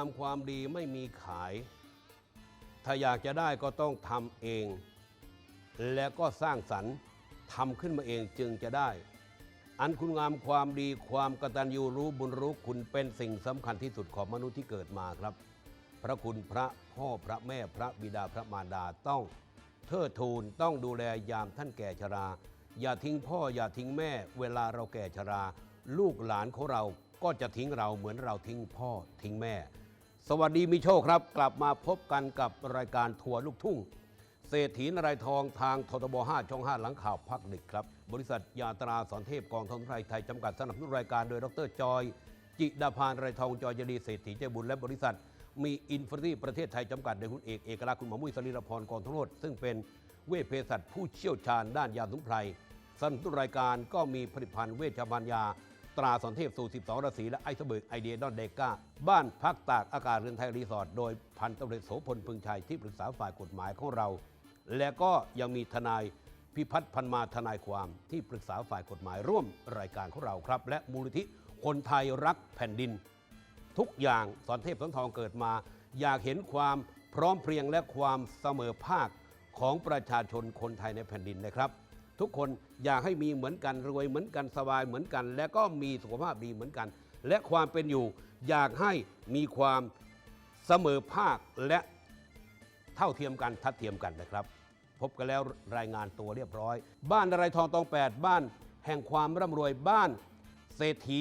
ามความดีไม่มีขาย ถ้าอยากจะได้ก็ต้องทำเอง แล้วก็สร้างสรรค์ทำขึ้นมาเองจึงจะได้ อันคุณงามความดีความกตัญญูรู้บุญรู้คุณเป็นสิ่งสำคัญที่สุดของมนุษย์ที่เกิดมาครับ พระคุณพระพ่อพระแม่พระบิดาพระมารดาต้องเทิดทูนต้องดูแลยามท่านแก่ชรา อย่าทิ้งพ่ออย่าทิ้งแม่ เวลาเราแก่ชรา ลูกหลานของเราก็จะทิ้งเราเหมือนเราทิ้งพ่อทิ้งแม่ สวัสดีมีโชคครับ กลับมาพบกันกับรายการทัวร์ลูกทุ่ง เศรษฐีนรายทองทางททบ 5 ช่อง 5 หลังข่าวพักดึกครับ บริษัทยาตราสอนเทพกองทัพไทยไทยจำกัดสนับสนุนรายการโดยดรจอย จิดาพานไรทองจอยยดีเศรษฐีใจบุญและบริษัท มีอินฟินิตี้ประเทศไทยจำกัดโดยคุณเอกเอกลักษณ์คุณหมอมุ้ยสรีรพรกองทรดซึ่งเป็นเวชเภสัชผู้เชี่ยวชาญด้านยาสมุนไพรสนับสนุนรายการก็มีผลิตภัณฑ์เวชภัณฑ์ยา ตราสอนเทพสูตร12 ราศีและไอซ์เบิร์กไอเดียดอนเดก้า บ้านพักตากอากาศเรือนไทยรีสอร์ทโดยพันตำรวจเอกโสพลพึงชัยที่ปรึกษาฝ่ายกฎหมายของเรา และก็ยังมีทนายพิพัฒน์พันมาทนายความที่ปรึกษาฝ่ายกฎหมายร่วมรายการของเราครับ และมูลนิธิคนไทยรักแผ่นดิน ทุกอย่างสอนเทพสอนทองเกิดมา อยากเห็นความพร้อมเพรียงและความเสมอภาคของประชาชนคนไทยในแผ่นดินนะครับ ทุกคนอยากให้มีเหมือนกันรวยเหมือนกันสบายเหมือนกัน และก็มีสุขภาพดีเหมือนกัน และความเป็นอยู่อยากให้มีความเสมอภาคและเท่าเทียมกันทัดเทียมกันนะครับ พบกันแล้วรายงานตัวเรียบร้อย บ้านอะไรทองตอง 8 บ้านแห่งความร่ำรวยบ้านเศรษฐี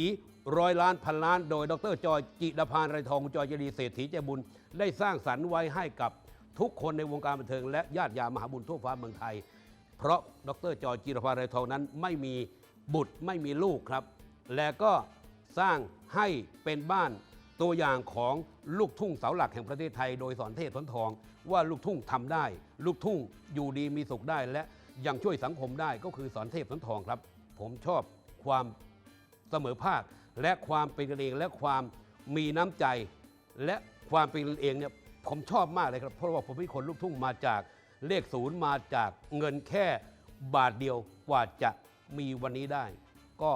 ร้อยล้านพันล้าน โดยดรจอยจิดาพานไรทองจอยเจดีเศรษฐีใจบุญได้สร้างสรรค์ไว้ให้กับทุกคนในวงการบันเทิงและญาติยามหาบุญทั่วฟ้าเมืองไทย เพราะดรจอยจิรพานไรทองนั้นไม่มีบุตรไม่มีลูกครับ และก็สร้างให้เป็นบ้านตัวอย่างของลูกทุ่งเสาหลักแห่งประเทศไทย โดยสอนเทพสอนทอง ว่าลูกทุ่งทำได้ ลูกทุ่งอยู่ดีมีสุขได้ และยังช่วยสังคมได้ก็คือสอนเทพสอนทองครับ ผมชอบความเสมอภาค และความเป็นกันเองและความมีน้ำใจ และความเป็นกันเองเนี่ยผมชอบมากเลยครับเพราะว่าผมเป็นคนลูกทุ่งมาจาก เลขศูนย์มาจากเงินแค่บาทเดียวกว่าจะมีวันนี้ได้ ก็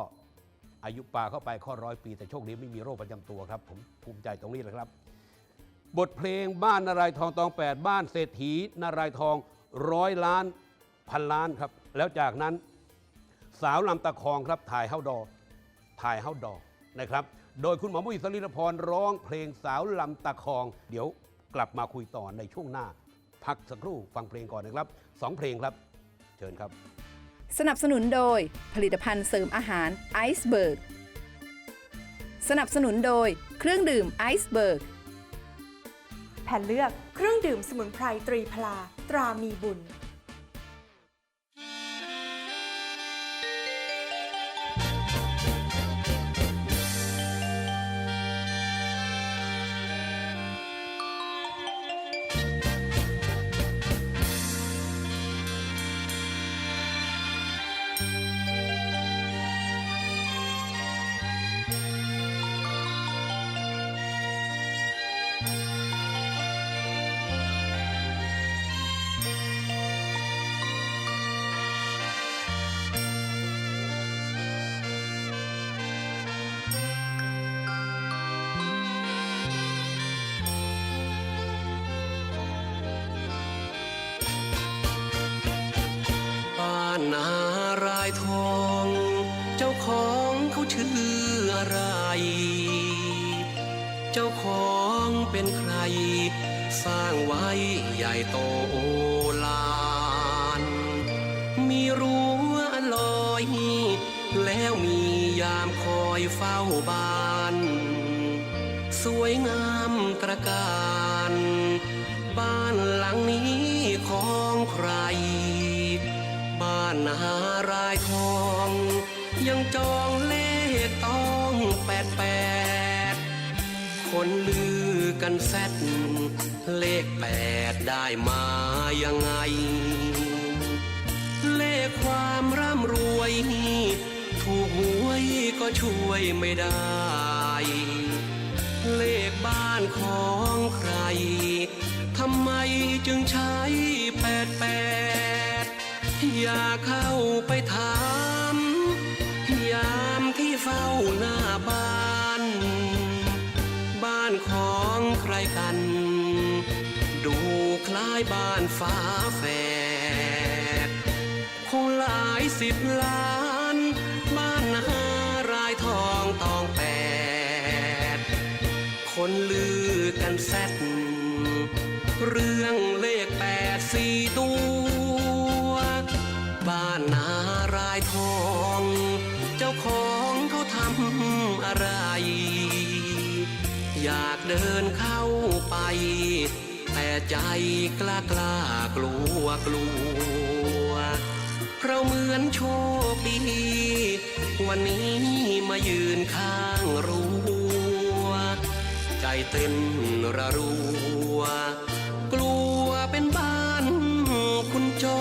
อายุปลาเข้าไปข้อร้อยปี แต่โชคดีไม่มีโรคประจำตัวครับ ผมภูมิใจตรงนี้เลยครับ บทเพลงบ้านนารายทองตอง8บ้านเศรษฐีนารายทองร้อยล้านพันล้านครับ แล้วจากนั้นสาวลำตะคองครับถ่ายเฮาดอ ถ่ายเฮาดอนะครับ โดยคุณหมอมุ้ยสลิรพรร้องเพลงสาวลำตะคอง เดี๋ยวกลับมาคุยต่อในช่วงหน้า พักสักครู่ฟังเพลงก่อนนะครับสองเพลงครับเชิญครับ สนับสนุนโดยผลิตภัณฑ์เสริมอาหารไอซ์เบิร์กสนับสนุนโดยเครื่องดื่มไอซ์เบิร์กแผ่นเลือกเครื่องดื่มสมุนไพรตรีพลาตรามีบุญ เจ้าของเป็นใคร สร้างไว้ใหญ่โตโอลานมีรั้วลอยแล้วมียามคอยเฝ้าบ้าน สวยงามตระการ บ้านหลังนี้ของใคร บ้านนารายทอง ยังจอง คนลือกันแซดเลขแปดได้มายังไง เลขความร่ำรวย ถูกหวยก็ช่วยไม่ได้ เลขบ้านของใครทำไมจึงใช้แปดแปดอย่าเข้าไปถาม ยามที่เฝ้าหน้าบ้านายบ้านฟ้าแฝดคงหลายสิบล้าน บ้านนารายทองตองแปด คนลือกันแซดเรื่องเลขแปดสี่ตัว บ้านนารายทอง เจ้าของเขาทำอะไร อยากเดินเข้าไป ใจกล้ากล้ากลัวกลัว เราเหมือนโชคดี วันนี้มายืนข้างรั้วใจเต้นระรัว กลัวเป็นบ้านคุณจอ